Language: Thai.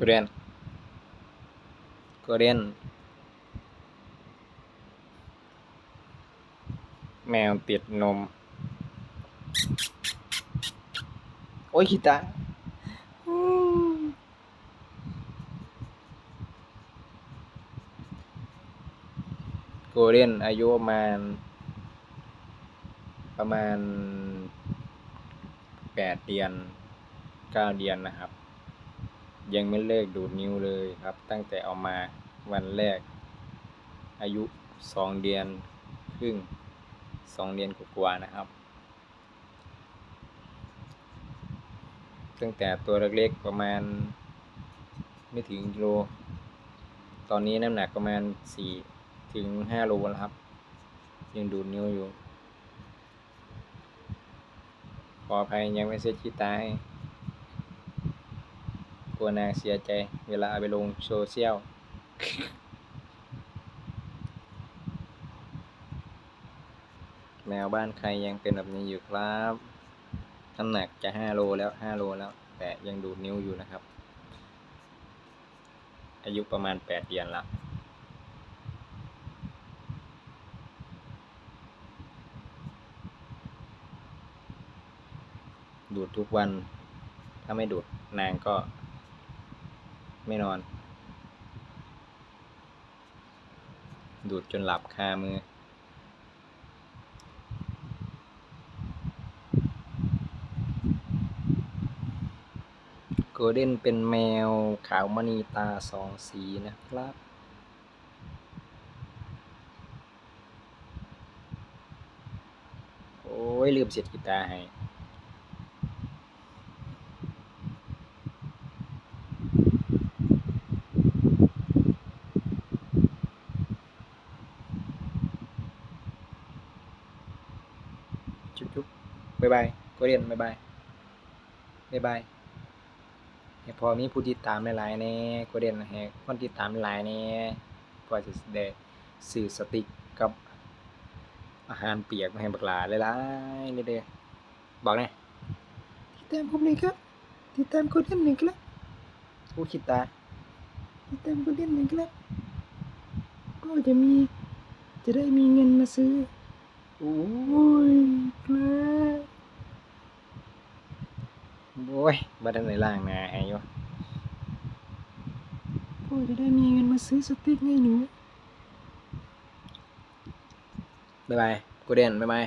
กูเรียนกูเรียนแมวติดนม โอ้ยคิตาโกเรียนอายุประมาณ ประมาณแปดเดือนเก้าเดือนนะครับ ยังไม่เลิกดูดนิ้วเลยครับ ตั้งแต่เอามาวันแรก อายุสองเดือนครึ่งสองเดือนกว่าๆนะครับ ตั้งแต่ตัวเล็กๆประมาณ ไม่ถึงกิโล ตอนนี้น้ำหนักประมาณสี่ถึงห้าโลแล้วครับ ยังดูดนิ้วอยู่ขออภัยยังไม่เซ็ตขี้ตาให้ กลัวนางเสียใจ เวลาเอาไปลงโซเชียลแมวบ้านใครยังเป็นแบบนี้อยู่ครับน้ำหนักจะห้าโลแล้วห้าโลแล้ว แต่ยังดูดนิ้วอยู่นะครับ อายุประมาณแปดเดือนละดูดทุกวัน ถ้าไม่ดูดนางก็ ไม่นอน ดูดจนหลับคามือ โกลเด้นเป็นแมวขาวมณีตาสองสีนะครับโอ้ยลืมเสียดกีตาร์ให้ จุ๊บจุ๊บบายบายโกลเด้นบายบายบายบายให้พอมีผู้ติดตามหลายๆแหน่โกลเด้นให้คนติดตามหลายๆแหน่พอจะได้ซื้อสติกกับอาหารเปียกมาให้บักหลาหลายๆนี่เด้อบอกแหน่ติดตามผมหน่อยครับติดตามโกลเด้นหน่อยครับผู้คิดตาติดตามโกลเด้นหน่อยครับก็จะมีจะได้มีเงินมาซื้อ Ui, má. Ôi, บ้านในล่างนาไอ้วะโอ้ยจะได้มีเงินมาซื้อสติ๊กไงหนูบ๊ายบายกูเด่นบ๊ายบาย